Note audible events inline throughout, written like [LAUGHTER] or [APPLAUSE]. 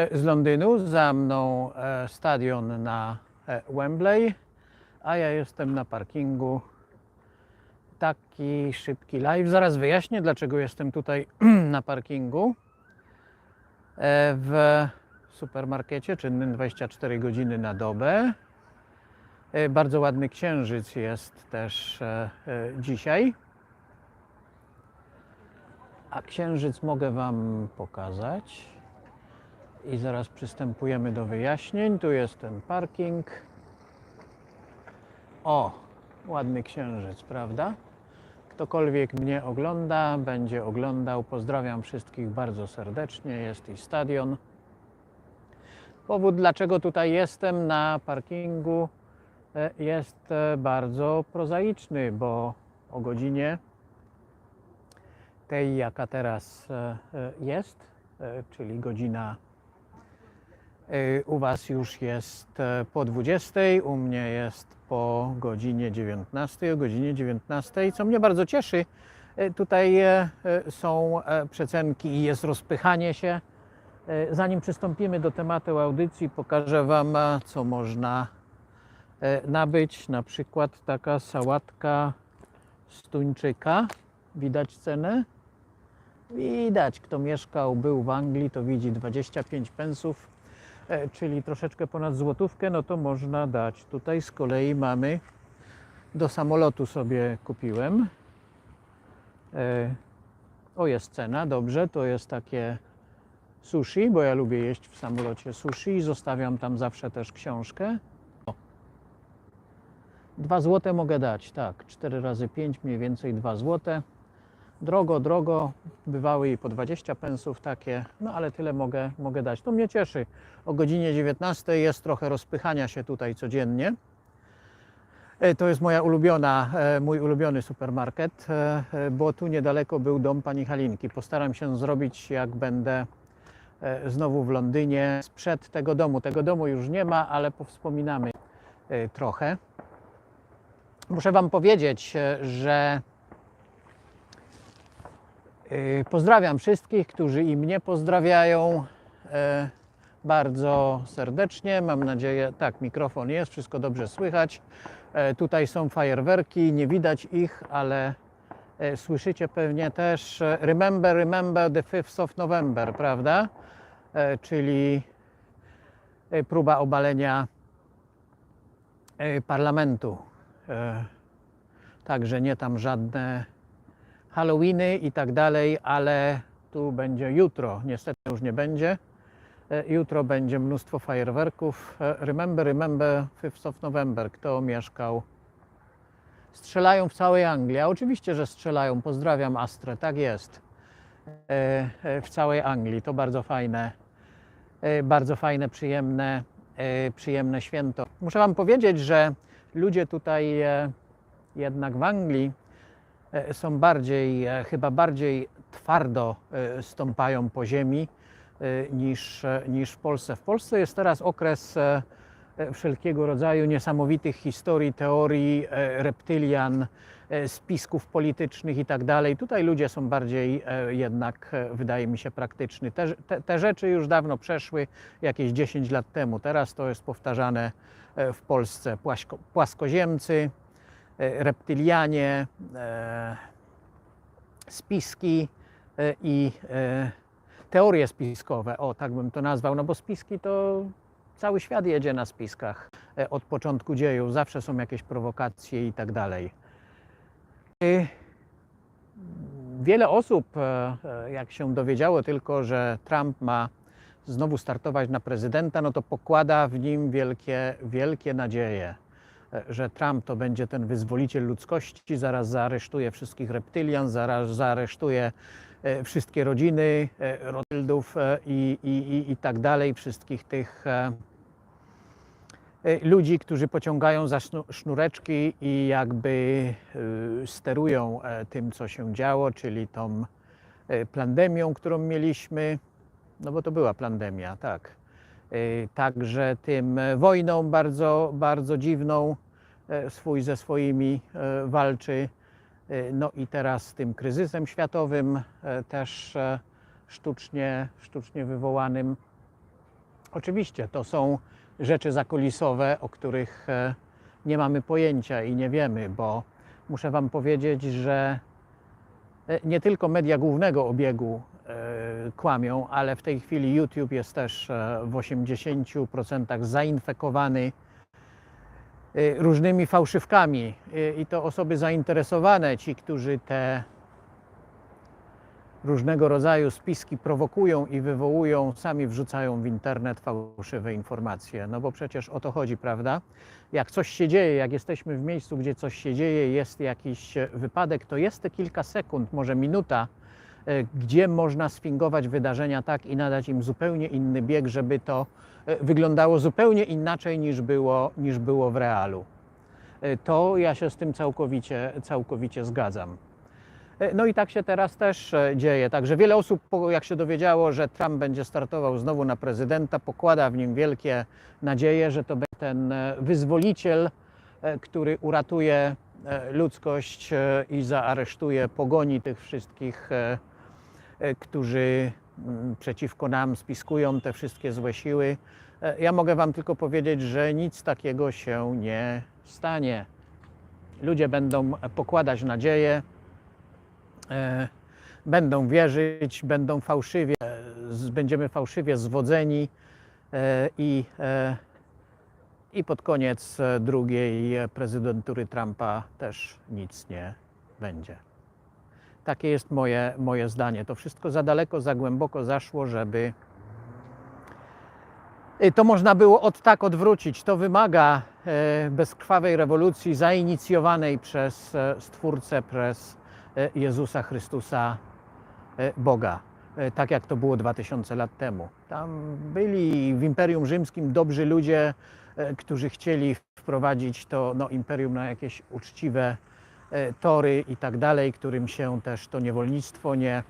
e, z Londynu. Za mną e, stadion na e, Wembley, a ja jestem na parkingu. Taki szybki live. Zaraz wyjaśnię, dlaczego jestem tutaj [CLEARS THROAT] na parkingu. W supermarkecie czynnym 24 godziny na dobę. Bardzo ładny księżyc jest też dzisiaj. A księżyc mogę Wam pokazać. I zaraz przystępujemy do wyjaśnień. Tu jest ten parking. O, ładny księżyc, prawda? Ktokolwiek mnie ogląda, będzie oglądał. Pozdrawiam wszystkich bardzo serdecznie. Jest i stadion. Powód, dlaczego tutaj jestem na parkingu, e, jest e, bardzo prozaiczny, bo o godzinie tej, jaka teraz e, jest, czyli godzina u Was już jest e, po 20, u mnie jest po godzinie 19, o godzinie 19, co mnie bardzo cieszy. e, Tutaj e, są przecenki i jest rozpychanie się. Zanim przystąpimy do tematu audycji, pokażę Wam, co można nabyć. Na przykład taka sałatka z tuńczyka. Widać cenę? Widać, kto mieszkał, był w Anglii, to widzi 25 pensów, czyli troszeczkę ponad złotówkę, no to można dać. Tutaj z kolei mamy, do samolotu sobie kupiłem. E, O, jest cena, dobrze, to jest takie sushi, bo ja lubię jeść w samolocie sushi i zostawiam tam zawsze też książkę. O. 2 złote mogę dać, tak, 4 razy 5 mniej więcej 2 złote. Drogo, drogo, bywały i po 20 pensów takie, no ale tyle mogę, mogę dać. To mnie cieszy. O godzinie 19 jest trochę rozpychania się tutaj codziennie. E, To jest moja ulubiona, e, mój ulubiony supermarket, e, bo tu niedaleko był dom pani Halinki. Postaram się zrobić, jak będę znowu w Londynie, sprzed tego domu. Tego domu już nie ma, ale powspominamy trochę. Muszę Wam powiedzieć, że pozdrawiam wszystkich, którzy i mnie pozdrawiają e, bardzo serdecznie. Mam nadzieję, tak, mikrofon jest, wszystko dobrze słychać. E, Tutaj są fajerwerki, nie widać ich, ale słyszycie pewnie też Remember, remember the 5th of November, prawda? Czyli próba obalenia parlamentu. Także nie tam żadne Halloweeny i tak dalej, ale tu będzie jutro. Niestety już nie będzie. E, Jutro będzie mnóstwo fajerwerków. E, Remember, remember 5th of November. Kto mieszkał? Strzelają w całej Anglii. A oczywiście, że strzelają. Pozdrawiam Astrę. Tak jest. E, W całej Anglii. To bardzo fajne. Bardzo fajne, przyjemne, przyjemne święto. Muszę Wam powiedzieć, że ludzie tutaj jednak w Anglii są bardziej, e, chyba bardziej twardo e, stąpają po ziemi e, niż, e, niż w Polsce. W Polsce jest teraz okres e, e, wszelkiego rodzaju niesamowitych historii, teorii, e, reptylian, e, spisków politycznych i tak dalej. Tutaj ludzie są bardziej e, jednak, e, wydaje mi się, praktyczni. Te, te, te rzeczy już dawno przeszły, jakieś 10 lat temu. Teraz to jest powtarzane e, w Polsce. Płasko, płaskoziemcy, e, reptylianie, e, spiski e, i e, teorie spiskowe, o tak bym to nazwał, no bo spiski to cały świat jedzie na spiskach e, od początku dziejów, zawsze są jakieś prowokacje i tak dalej. Wiele osób, e, e, jak się dowiedziało tylko, że Trump ma znowu startować na prezydenta, no to pokłada w nim wielkie, wielkie nadzieje, e, że Trump to będzie ten wyzwoliciel ludzkości, zaraz zaaresztuje wszystkich reptylian, zaraz zaaresztuje e, wszystkie rodziny e, Rothschildów e, i, i, i, i tak dalej, wszystkich tych e, e, ludzi, którzy pociągają za sznu- sznureczki i jakby sterują e, tym, co się działo, czyli tą e, pandemią, którą mieliśmy, no bo to była pandemia, tak. E, Także tym e, wojną bardzo, bardzo dziwną, e, swój ze swoimi e, walczy. No i teraz tym kryzysem światowym, też sztucznie, sztucznie wywołanym. Oczywiście to są rzeczy zakulisowe, o których nie mamy pojęcia i nie wiemy, bo muszę Wam powiedzieć, że nie tylko media głównego obiegu kłamią, ale w tej chwili YouTube jest też e, w 80% zainfekowany e, różnymi fałszywkami E, i to osoby zainteresowane, ci, którzy te różnego rodzaju spiski prowokują i wywołują, sami wrzucają w internet fałszywe informacje. No bo przecież o to chodzi, prawda? Jak coś się dzieje, jak jesteśmy w miejscu, gdzie coś się dzieje, jest jakiś e, wypadek, to jest te kilka sekund, może minuta, e, gdzie można sfingować wydarzenia tak i nadać im zupełnie inny bieg, żeby to e, wyglądało zupełnie inaczej niż było, niż było w realu. E, To ja się z tym całkowicie, całkowicie zgadzam. E, No i tak się teraz też e, dzieje. Także wiele osób, jak się dowiedziało, że Trump będzie startował znowu na prezydenta, pokłada w nim wielkie nadzieje, że to będzie ten e, wyzwoliciel, e, który uratuje e, ludzkość e, i zaaresztuje, pogoni tych wszystkich, e, e, którzy mm, przeciwko nam spiskują te wszystkie złe siły. E, Ja mogę Wam tylko powiedzieć, że nic takiego się nie stanie. Ludzie będą pokładać nadzieję, e, będą wierzyć, będą fałszywie, będziemy fałszywie zwodzeni e, i, e, i pod koniec e, drugiej e, prezydentury Trumpa też nic nie będzie. Takie jest moje, moje zdanie. To wszystko za daleko, za głęboko zaszło, żeby to można było od tak odwrócić. To wymaga e, bezkrwawej rewolucji zainicjowanej przez e, Stwórcę, przez e, Jezusa Chrystusa, Boga. Tak jak to było 2000 lat temu. Tam byli w Imperium Rzymskim dobrzy ludzie, którzy chcieli wprowadzić to no, imperium na jakieś uczciwe tory i tak dalej, którym się też to niewolnictwo nie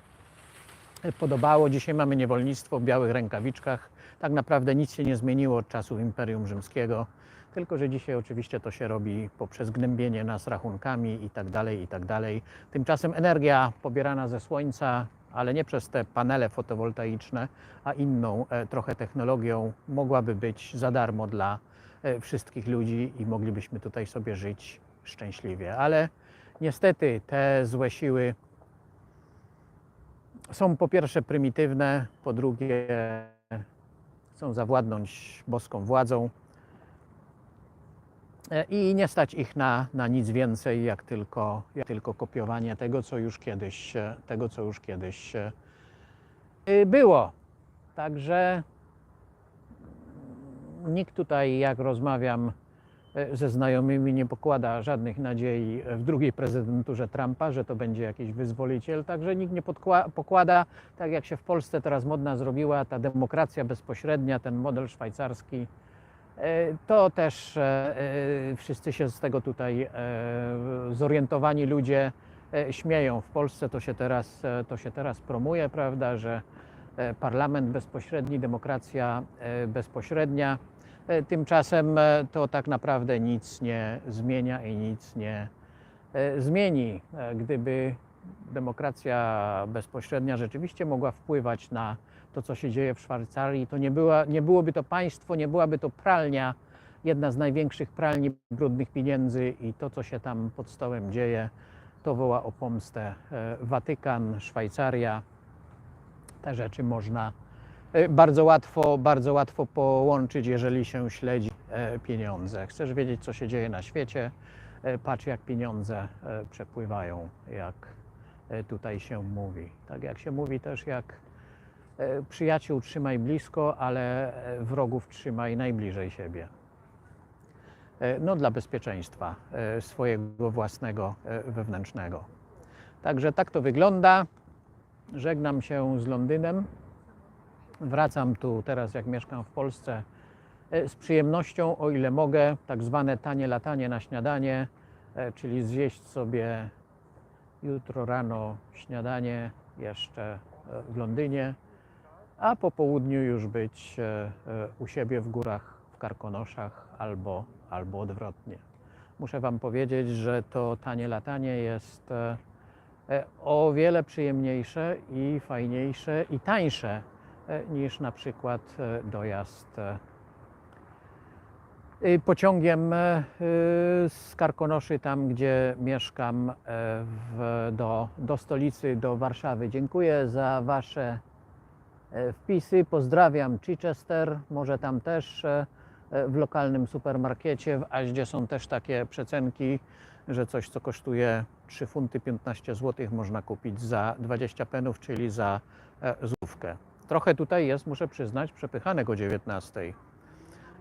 podobało. Dzisiaj mamy niewolnictwo w białych rękawiczkach. Tak naprawdę nic się nie zmieniło od czasów Imperium Rzymskiego, tylko że dzisiaj oczywiście to się robi poprzez gnębienie nas rachunkami i tak dalej, i tak dalej. Tymczasem energia pobierana ze słońca, ale nie przez te panele fotowoltaiczne, a inną e, trochę technologią mogłaby być za darmo dla e, wszystkich ludzi i moglibyśmy tutaj sobie żyć szczęśliwie. Ale niestety te złe siły są po pierwsze prymitywne, po drugie chcą zawładnąć boską władzą E, i nie stać ich na, na nic więcej, jak tylko, jak tylko kopiowanie tego, co już kiedyś, e, tego, co już kiedyś e, było. Także nikt tutaj, jak rozmawiam ze znajomymi, nie pokłada żadnych nadziei w drugiej prezydenturze Trumpa, że to będzie jakiś wyzwoliciel. Także nikt nie pokłada, tak jak się w Polsce teraz modna zrobiła, ta demokracja bezpośrednia, ten model szwajcarski. E, To też e, e, wszyscy się z tego tutaj e, zorientowani ludzie e, śmieją. W Polsce to się teraz, e, to się teraz promuje, prawda, że e, parlament bezpośredni, demokracja e, bezpośrednia. E, Tymczasem e, to tak naprawdę nic nie zmienia i nic nie e, zmieni. Gdyby demokracja bezpośrednia rzeczywiście mogła wpływać na to, co się dzieje w Szwajcarii, to nie, była, nie byłoby to państwo, nie byłaby to pralnia, jedna z największych pralni brudnych pieniędzy i to, co się tam pod stołem dzieje, to woła o pomstę. Watykan, Szwajcaria, te rzeczy można bardzo łatwo, bardzo łatwo połączyć, jeżeli się śledzi e, pieniądze. Chcesz wiedzieć, co się dzieje na świecie? E, Patrz, jak pieniądze e, przepływają, jak e, tutaj się mówi. Tak jak się mówi też, jak e, przyjaciół trzymaj blisko, ale e, wrogów trzymaj najbliżej siebie. E, No dla bezpieczeństwa e, swojego własnego e, wewnętrznego. Także tak to wygląda. Żegnam się z Londynem. Wracam tu teraz, jak mieszkam w Polsce, e, z przyjemnością, o ile mogę, tak zwane tanie latanie na śniadanie, e, czyli zjeść sobie jutro rano śniadanie jeszcze e, w Londynie, a po południu już być u siebie w górach, w Karkonoszach albo, albo odwrotnie. Muszę Wam powiedzieć, że to tanie latanie jest o wiele przyjemniejsze i fajniejsze i tańsze niż na przykład e, dojazd e, pociągiem e, y, z Karkonoszy, tam gdzie mieszkam, e, w, do, do stolicy, do Warszawy. Dziękuję za Wasze e, wpisy. Pozdrawiam Chichester, może tam też e, e, w lokalnym supermarkecie. W Aździe są też takie przecenki, że coś, co kosztuje 3 funty 15 zł, można kupić za 20 penów, czyli za e, złówkę. Trochę tutaj jest, muszę przyznać, przepychanek o 19.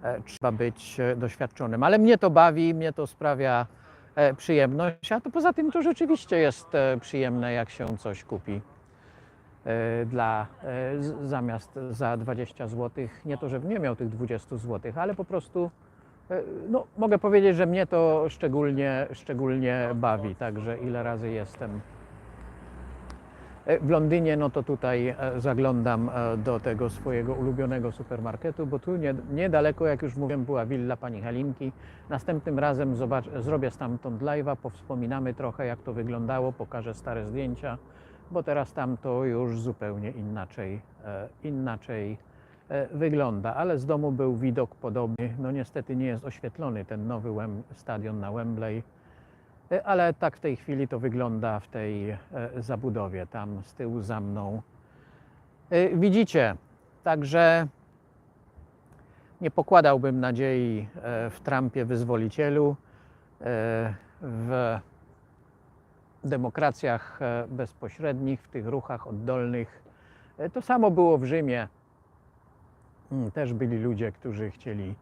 E, Trzeba być e, doświadczonym, ale mnie to bawi, mnie to sprawia e, przyjemność, a to poza tym to rzeczywiście jest przyjemne, jak się coś kupi dla, zamiast za 20 zł. Nie to, żebym nie miał tych 20 zł, ale po prostu no, mogę powiedzieć, że mnie to szczególnie, szczególnie bawi. Także ile razy jestem w Londynie, no to tutaj e, zaglądam e, do tego swojego ulubionego supermarketu, bo tu nie, niedaleko, jak już mówiłem, była willa pani Halinki. Następnym razem zobacz, zrobię stamtąd live'a, powspominamy trochę, jak to wyglądało, pokażę stare zdjęcia, bo teraz tam to już zupełnie inaczej, e, inaczej e, wygląda. Ale z domu był widok podobny. No niestety nie jest oświetlony ten nowy stadion na Wembley. E, Ale tak w tej chwili to wygląda w tej e, zabudowie, tam z tyłu za mną. E, Widzicie, także nie pokładałbym nadziei w Trumpie wyzwolicielu, w demokracjach bezpośrednich, w tych ruchach oddolnych. To samo było w Rzymie. Mm, Też byli ludzie, którzy chcieli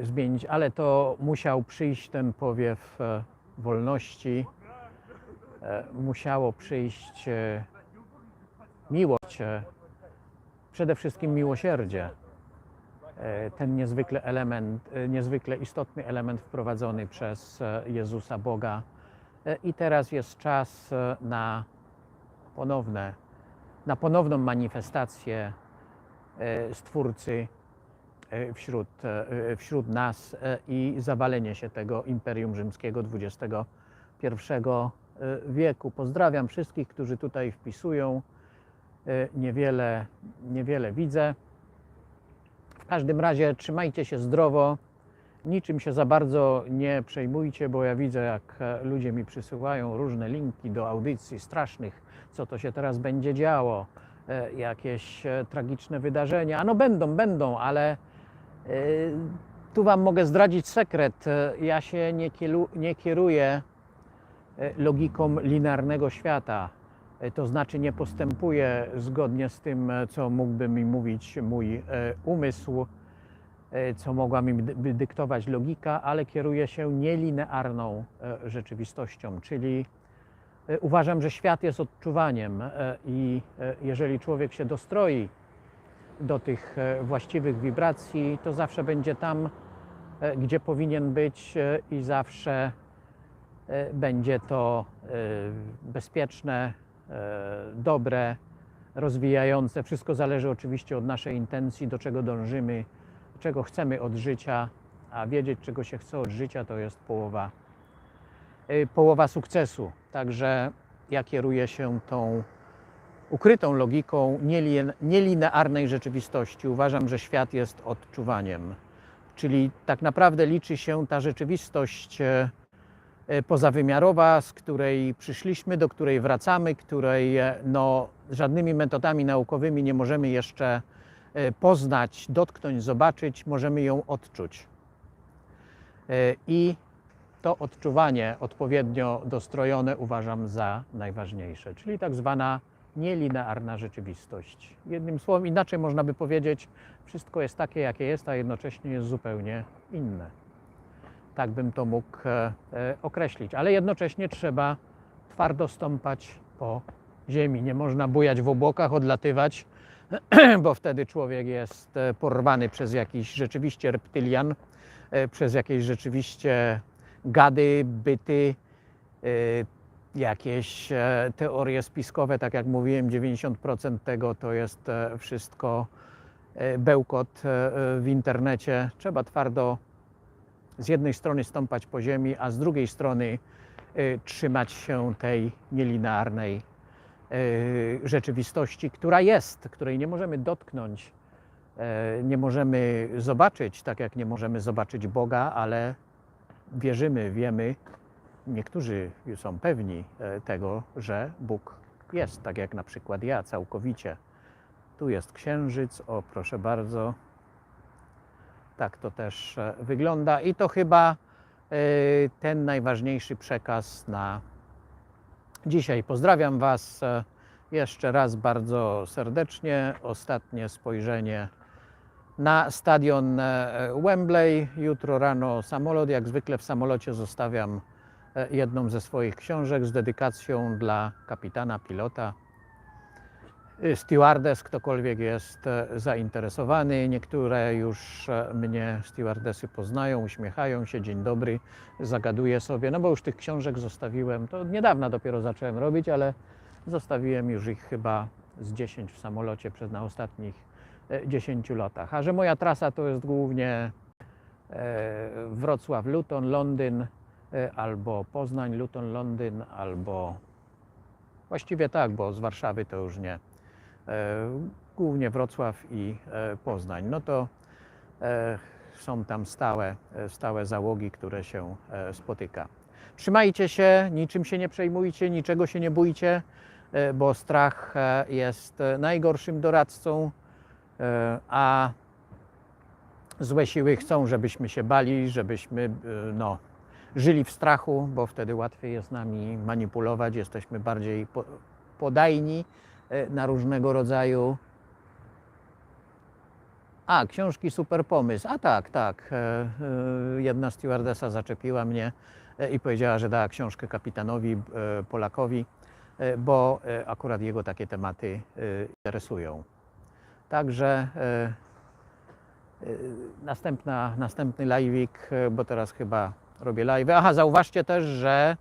zmienić, ale to musiał przyjść ten powiew wolności, e, musiało przyjść e, miłość, e, przede wszystkim miłosierdzie. Ten niezwykle element, niezwykle istotny element wprowadzony przez Jezusa Boga. I teraz jest czas na ponowne, na ponowną manifestację Stwórcy wśród, e, wśród nas e, i zawalenie się tego Imperium Rzymskiego XXI e, wieku. Pozdrawiam wszystkich, którzy tutaj wpisują. E, Niewiele, niewiele widzę. W każdym razie trzymajcie się zdrowo. Niczym się za bardzo nie przejmujcie, bo ja widzę, jak e, ludzie mi przysyłają różne linki do audycji strasznych, co to się teraz będzie działo, e, jakieś e, tragiczne wydarzenia. A no będą, będą, ale e, tu Wam mogę zdradzić sekret. E, Ja się nie, kielu, nie kieruję e, logiką linearnego świata. E, To znaczy nie postępuję zgodnie z tym, e, co mógłby mi mówić mój e, umysł, e, co mogła mi dy- dyktować logika, ale kieruję się nielinearną e, rzeczywistością, czyli e, uważam, że świat jest odczuwaniem e, i e, jeżeli człowiek się dostroi do tych e, właściwych wibracji, to zawsze będzie tam, e, gdzie powinien być e, i zawsze będzie to bezpieczne, dobre, rozwijające. Wszystko zależy oczywiście od naszej intencji, do czego dążymy, czego chcemy od życia, a wiedzieć, czego się chce od życia, to jest połowa, połowa sukcesu. Także ja kieruję się tą ukrytą logiką nielin- nielinearnej rzeczywistości. Uważam, że świat jest odczuwaniem. Czyli tak naprawdę liczy się ta rzeczywistość e, e, pozawymiarowa, z której przyszliśmy, do której wracamy, której e, no, żadnymi metodami naukowymi nie możemy jeszcze poznać, dotknąć, zobaczyć, możemy ją odczuć. I to odczuwanie odpowiednio dostrojone uważam za najważniejsze, czyli tak zwana nielinearna rzeczywistość. Jednym słowem, inaczej można by powiedzieć, wszystko jest takie, jakie jest, a jednocześnie jest zupełnie inne. Tak bym to mógł e, e, określić, ale jednocześnie trzeba twardo stąpać po ziemi. Nie można bujać w obłokach, odlatywać, [CLEARS THROAT] bo wtedy człowiek jest e, porwany przez jakiś rzeczywiście reptylian, przez jakieś rzeczywiście gady, byty, jakieś e, teorie spiskowe, tak jak mówiłem, 90% tego to jest e, wszystko e, bełkot w internecie. Trzeba twardo z jednej strony stąpać po ziemi, a z drugiej strony trzymać się tej nielinearnej rzeczywistości, która jest, której nie możemy dotknąć, nie możemy zobaczyć, tak jak nie możemy zobaczyć Boga, ale wierzymy, wiemy, niektórzy są pewni e, tego, że Bóg jest, tak jak na przykład ja całkowicie. Tu jest księżyc, o proszę bardzo. Tak to też e, wygląda i to chyba e, ten najważniejszy przekaz na dzisiaj. Pozdrawiam Was jeszcze raz bardzo serdecznie. Ostatnie spojrzenie na stadion Wembley. Jutro rano samolot. Jak zwykle w samolocie zostawiam jedną ze swoich książek z dedykacją dla kapitana, pilota, y, stewardess, ktokolwiek jest e, zainteresowany. Niektóre już e, mnie stewardesy poznają, uśmiechają się, dzień dobry, zagaduję sobie, no bo już tych książek zostawiłem, to od niedawna dopiero zacząłem robić, ale zostawiłem już ich chyba z 10 w samolocie przez na ostatnich e, 10 lotach. A że moja trasa to jest głównie e, Wrocław, Luton, Londyn, e, albo Poznań, Luton, Londyn, albo właściwie tak, bo z Warszawy to już nie. E, Głównie Wrocław i e, Poznań. No to e, są tam stałe, stałe załogi, które się spotyka. Trzymajcie się, niczym się nie przejmujcie, niczego się nie bójcie, bo strach jest najgorszym doradcą, a złe siły chcą, żebyśmy się bali, żebyśmy no, żyli w strachu, bo wtedy łatwiej jest nami manipulować, jesteśmy bardziej po- podajni e, na różnego rodzaju. A, książki super pomysł. A tak, tak. e, e, Jedna stewardesa zaczepiła mnie i powiedziała, że dała książkę kapitanowi Polakowi, bo akurat jego takie tematy interesują. Także następna, następny live'ik, bo teraz chyba robię live. Aha, zauważcie też, że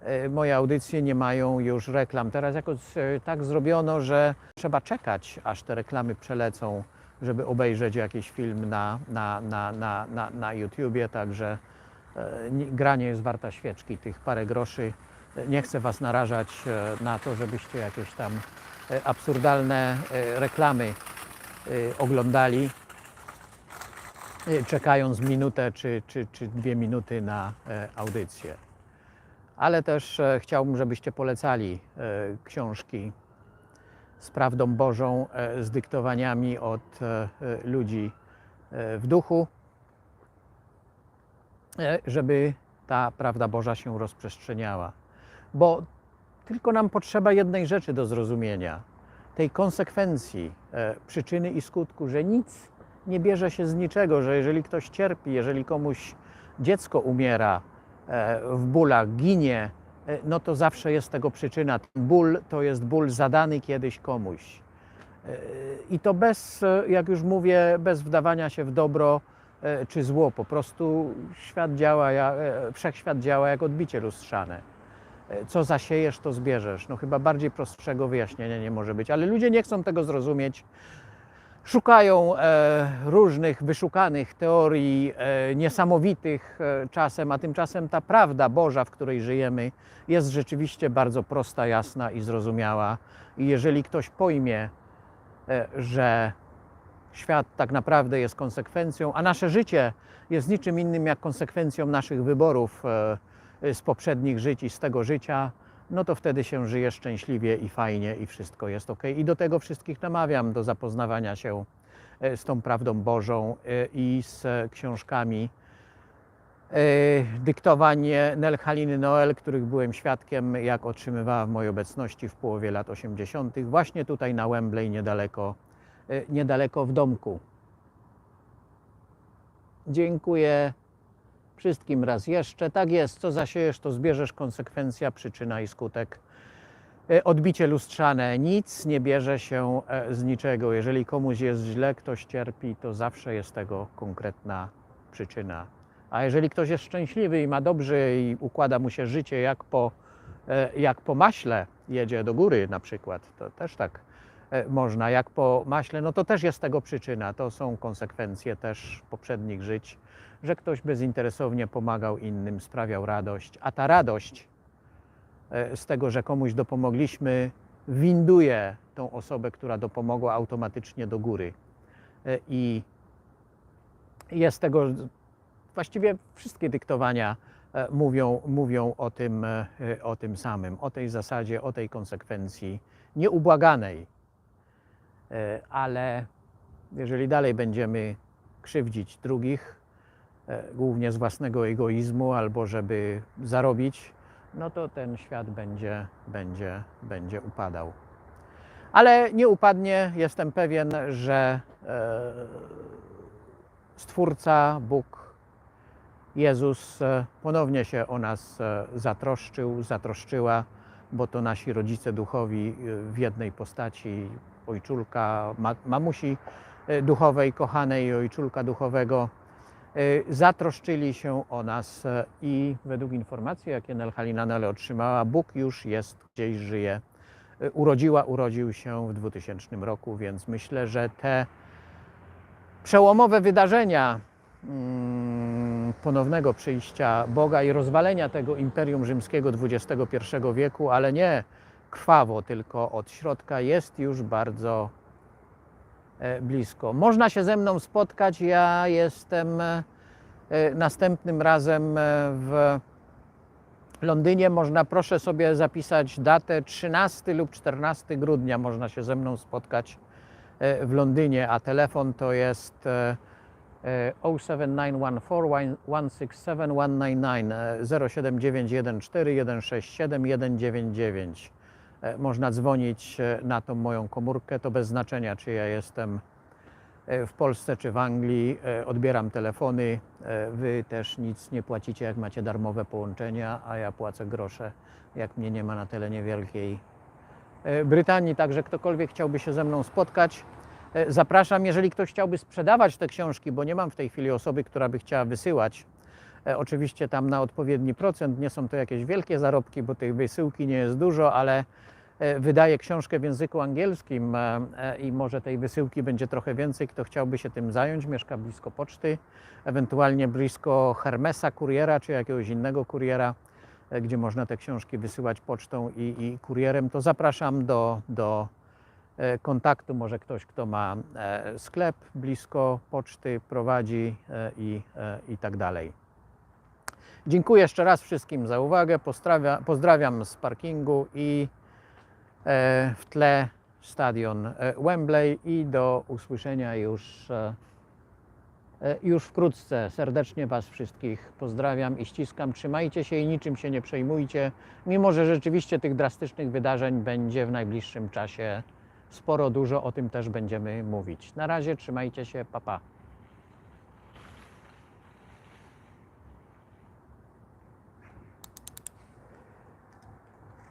e, moje audycje nie mają już reklam. Teraz jakoś e, tak zrobiono, że trzeba czekać, aż te reklamy przelecą, żeby obejrzeć jakiś film na, na, na, na, na, na YouTubie, także e, nie- gra nie jest warta świeczki, tych parę groszy. Nie chcę Was narażać na to, żebyście jakieś tam absurdalne reklamy oglądali, czekając minutę czy, czy, czy dwie minuty na e, audycję. Ale też e, chciałbym, żebyście polecali e, książki z prawdą Bożą, z dyktowaniami od ludzi w duchu, żeby ta prawda Boża się rozprzestrzeniała. Bo tylko nam potrzeba jednej rzeczy do zrozumienia: tej konsekwencji, przyczyny i skutku, że nic nie bierze się z niczego, że jeżeli ktoś cierpi, jeżeli komuś dziecko umiera e, w bólach, ginie, e, no to zawsze jest tego przyczyna. Ból to jest ból zadany kiedyś komuś. E, I to bez, jak już mówię, bez wdawania się w dobro czy zło. Po prostu świat działa, wszechświat działa jak odbicie lustrzane. Co zasiejesz, to zbierzesz. No chyba bardziej prostszego wyjaśnienia nie może być, ale ludzie nie chcą tego zrozumieć. Szukają e, różnych wyszukanych teorii, e, niesamowitych e, czasem, a tymczasem ta prawda Boża, w której żyjemy, jest rzeczywiście bardzo prosta, jasna i zrozumiała. I jeżeli ktoś pojmie, że świat tak naprawdę jest konsekwencją, a nasze życie jest niczym innym jak konsekwencją naszych wyborów z poprzednich żyć i z tego życia, no to wtedy się żyje szczęśliwie i fajnie i wszystko jest ok. I do tego wszystkich namawiam, do zapoznawania się e, z tą prawdą Bożą e, i z e, książkami dyktowanie Nel Haliny Noel, których byłem świadkiem, jak otrzymywała w mojej obecności w połowie lat 80., właśnie tutaj na Wembley, niedaleko, niedaleko w domku. Dziękuję wszystkim raz jeszcze. Tak jest, co zasiejesz, to zbierzesz konsekwencja, przyczyna i skutek. E, Odbicie lustrzane. Nic nie bierze się e, z niczego. Jeżeli komuś jest źle, ktoś cierpi, to zawsze jest tego konkretna przyczyna. A jeżeli ktoś jest szczęśliwy i ma dobrze i układa mu się życie jak po, e, jak po maśle, jedzie do góry na przykład, to też tak można, jak po maśle, no to też jest tego przyczyna. To są konsekwencje też poprzednich żyć, że ktoś bezinteresownie pomagał innym, sprawiał radość, a ta radość e, z tego, że komuś dopomogliśmy, winduje tą osobę, która dopomogła automatycznie do góry. E, I jest tego właściwie wszystkie dyktowania e, mówią, mówią o, tym, o tym samym, o tej zasadzie, o tej konsekwencji nieubłaganej. Ale jeżeli dalej będziemy krzywdzić drugich, głównie z własnego egoizmu albo żeby zarobić, no to ten świat będzie, będzie, będzie upadał. Ale nie upadnie, jestem pewien, że e, Stwórca, Bóg, Jezus e, ponownie się o nas e, zatroszczył, zatroszczyła, bo to nasi rodzice duchowi e, w jednej postaci, ojczulka, ma, mamusi e, duchowej, kochanej ojczulka duchowego, e, zatroszczyli się o nas e, i według informacji, jakie Nel Halinanele otrzymała, Bóg już jest gdzieś, żyje. E, Urodziła, urodził się w 2000 roku, więc myślę, że te przełomowe wydarzenia mm, ponownego przyjścia Boga i rozwalenia tego Imperium Rzymskiego XXI wieku, ale nie krwawo, tylko od środka, jest już bardzo e, blisko. Można się ze mną spotkać. Ja jestem e, następnym razem e, w Londynie. Można, proszę sobie zapisać datę 13 lub 14 grudnia. Można się ze mną spotkać e, w Londynie, a telefon to jest e, e, 07914 167 199 07914 167 199. E, Można dzwonić e, na tą moją komórkę, to bez znaczenia, czy ja jestem e, w Polsce czy w Anglii. Odbieram telefony. Wy też nic nie płacicie, jak macie darmowe połączenia, a ja płacę grosze, jak mnie nie ma na tyle niewielkiej Brytanii. Także ktokolwiek chciałby się ze mną spotkać, zapraszam. Jeżeli ktoś chciałby sprzedawać te książki, bo nie mam w tej chwili osoby, która by chciała wysyłać, oczywiście tam na odpowiedni procent, nie są to jakieś wielkie zarobki, bo tej wysyłki nie jest dużo, ale e, wydaję książkę w języku angielskim e, e, i może tej wysyłki będzie trochę więcej. Kto chciałby się tym zająć, mieszka blisko poczty, ewentualnie blisko Hermesa kuriera czy jakiegoś innego kuriera, gdzie można te książki wysyłać pocztą i, i kurierem, to zapraszam do, do kontaktu. Może ktoś, kto ma sklep blisko poczty, prowadzi i, i tak dalej. Dziękuję jeszcze raz wszystkim za uwagę. Pozdrawiam, pozdrawiam z parkingu i w tle stadion e, Wembley i do usłyszenia już, e, e, już wkrótce. Serdecznie Was wszystkich pozdrawiam i ściskam. Trzymajcie się i niczym się nie przejmujcie, mimo że rzeczywiście tych drastycznych wydarzeń będzie w najbliższym czasie sporo, dużo. O tym też będziemy mówić. Na razie trzymajcie się, papa. Pa.